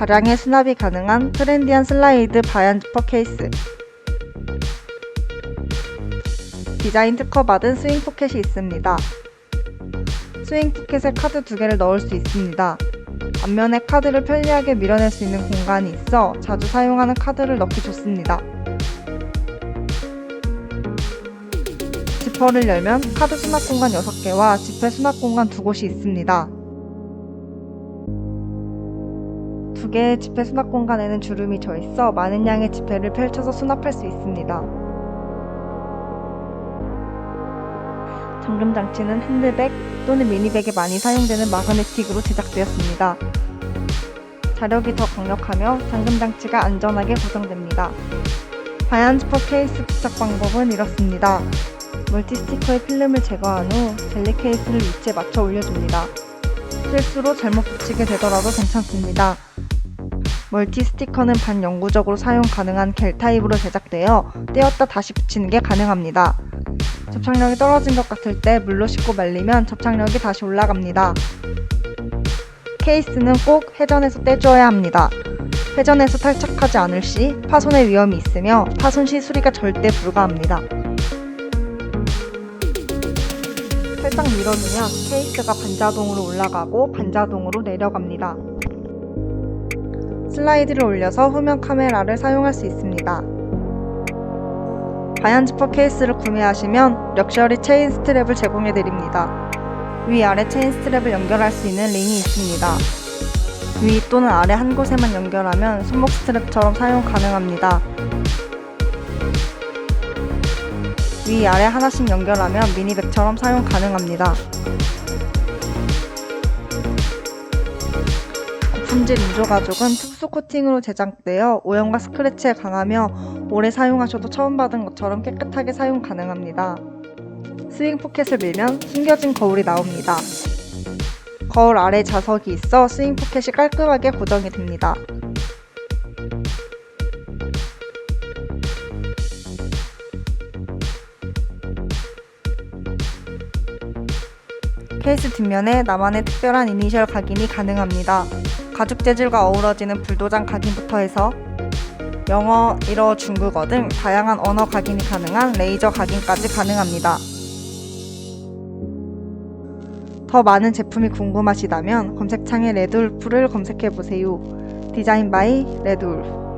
다량의 수납이 가능한 트렌디한 슬라이드 바이안 지퍼 케이스. 디자인 특허받은 스윙 포켓이 있습니다. 스윙 포켓에 카드 두 개를 넣을 수 있습니다. 앞면에 카드를 편리하게 밀어낼 수 있는 공간이 있어 자주 사용하는 카드를 넣기 좋습니다. 지퍼를 열면 카드 수납 공간 6개와 지폐 수납 공간 두 곳이 있습니다. 두 개의 지폐 수납 공간에는 주름이 져 있어 많은 양의 지폐를 펼쳐서 수납할 수 있습니다. 잠금 장치는 핸드백 또는 미니백에 많이 사용되는 마그네틱으로 제작되었습니다. 자력이 더 강력하며 잠금 장치가 안전하게 고정됩니다. 바이안 지퍼 케이스 부착 방법은 이렇습니다. 멀티 스티커의 필름을 제거한 후 젤리 케이스를 위치에 맞춰 올려줍니다. 실수로 잘못 붙이게 되더라도 괜찮습니다. 멀티 스티커는 반영구적으로 사용 가능한 겔 타입으로 제작되어 떼었다 다시 붙이는 게 가능합니다. 접착력이 떨어진 것 같을 때 물로 씻고 말리면 접착력이 다시 올라갑니다. 케이스는 꼭 회전해서 떼줘야 합니다. 회전해서 탈착하지 않을 시 파손의 위험이 있으며 파손 시 수리가 절대 불가합니다. 살짝 밀어주면 케이스가 반자동으로 올라가고 반자동으로 내려갑니다. 슬라이드를 올려서 후면 카메라를 사용할 수 있습니다. 바이안 지퍼 케이스를 구매하시면 럭셔리 체인 스트랩을 제공해 드립니다. 위아래 체인 스트랩을 연결할 수 있는 링이 있습니다. 위 또는 아래 한 곳에만 연결하면 손목 스트랩처럼 사용 가능합니다. 위 아래 하나씩 연결하면 미니백처럼 사용 가능합니다. 품질 인조 가죽은 특수 코팅으로 제작되어 오염과 스크래치에 강하며 오래 사용하셔도 처음 받은 것처럼 깨끗하게 사용 가능합니다. 스윙 포켓을 밀면 숨겨진 거울이 나옵니다. 거울 아래 자석이 있어 스윙 포켓이 깔끔하게 고정이 됩니다. 케이스 뒷면에 나만의 특별한 이니셜 각인이 가능합니다. 가죽 재질과 어우러지는 불도장 각인부터 해서 영어, 일어, 중국어 등 다양한 언어 각인이 가능한 레이저 각인까지 가능합니다. 더 많은 제품이 궁금하시다면 검색창에 레드울프를 검색해 보세요. 디자인 바이 레드울프